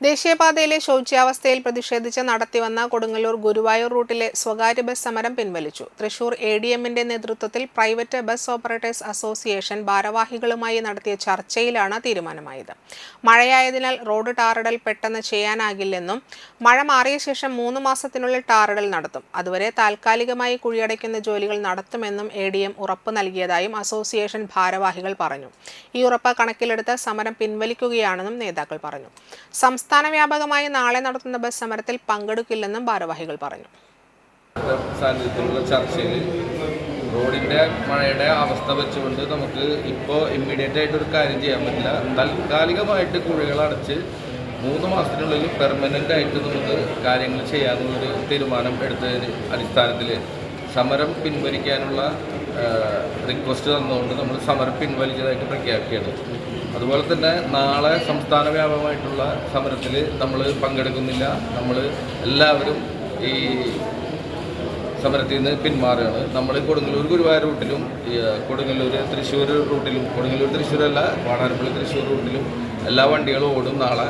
ദേശീയപാതയിലെ ശൗച്യാവസ്ഥയിൽ പ്രതിഷേധിച്ച് നടത്തിവന്ന കൊടുങ്ങല്ലൂർ ഗുരുവായൂർ റൂട്ടിലെ സ്വകാര്യ ബസ് സമരം പിൻവലിച്ചു. തൃശൂർ എ ഡി എമ്മിന്റെ നേതൃത്വത്തിൽ പ്രൈവറ്റ് ബസ് ഓപ്പറേറ്റേഴ്സ് അസോസിയേഷൻ ഭാരവാഹികളുമായി നടത്തിയ ചർച്ചയിലാണ് തീരുമാനമായത്. മഴയായതിനാൽ റോഡ് ടാറിടൽ പെട്ടെന്ന് ചെയ്യാനാകില്ലെന്നും മഴ മാറിയ ശേഷം മൂന്ന് മാസത്തിനുള്ളിൽ ടാറിടൽ നടത്തും. അതുവരെ താൽക്കാലികമായി കുഴിയടയ്ക്കുന്ന ജോലികൾ നടത്തുമെന്നും എ ഡി എം ഉറപ്പ് നൽകിയതായും അസോസിയേഷൻ ഭാരവാഹികൾ പറഞ്ഞു. ഈ ഉറപ്പ് കണക്കിലെടുത്ത് സമരം പിൻവലിക്കുകയാണെന്നും നേതാക്കൾ പറഞ്ഞു. സംസ്ഥാന വ്യാപകമായി നാളെ നടത്തുന്ന ബസ് സമരത്തിൽ പങ്കെടുക്കില്ലെന്നും ഭാരവാഹികൾ പറഞ്ഞു. സാന്നിധ്യത്തിലുള്ള ചർച്ചയിൽ റോഡിന്റെ മഴയുടെ അവസ്ഥ വെച്ചുകൊണ്ട് നമുക്ക് ഇപ്പോൾ ഇമ്മീഡിയറ്റ് ആയിട്ട് ഒരു കാര്യം ചെയ്യാൻ പറ്റില്ല. താൽക്കാലികമായിട്ട് കുഴികൾ അടച്ച് മൂന്ന് മാസത്തിനുള്ളിൽ പെർമനന്റ് ആയിട്ട് നമുക്ക് കാര്യങ്ങൾ ചെയ്യാമെന്നൊരു തീരുമാനം എടുത്തതിന് അടിസ്ഥാനത്തിൽ സമരം പിൻവലിക്കാനുള്ള റിക്വസ്റ്റ് തന്നുകൊണ്ട് നമ്മൾ സമരം പിൻവലിച്ചതായിട്ട് പ്രഖ്യാപിക്കുകയാണ്. അതുപോലെ തന്നെ നാളെ സംസ്ഥാന വ്യാപകമായിട്ടുള്ള സമരത്തിൽ നമ്മൾ പങ്കെടുക്കുന്നില്ല. നമ്മൾ എല്ലാവരും ഈ സമരത്തിൽ നിന്ന് പിന്മാറുകയാണ്. നമ്മൾ കൊടുങ്ങല്ലൂർ ഗുരുവായൂർ റൂട്ടിലും കൊടുങ്ങല്ലൂർ തൃശ്ശൂർ റൂട്ടിലും കൊടുങ്ങല്ലൂർ തൃശ്ശൂരല്ല വാടാനപ്പള്ളി തൃശ്ശൂർ റൂട്ടിലും എല്ലാ വണ്ടികളും ഓടും നാളെ.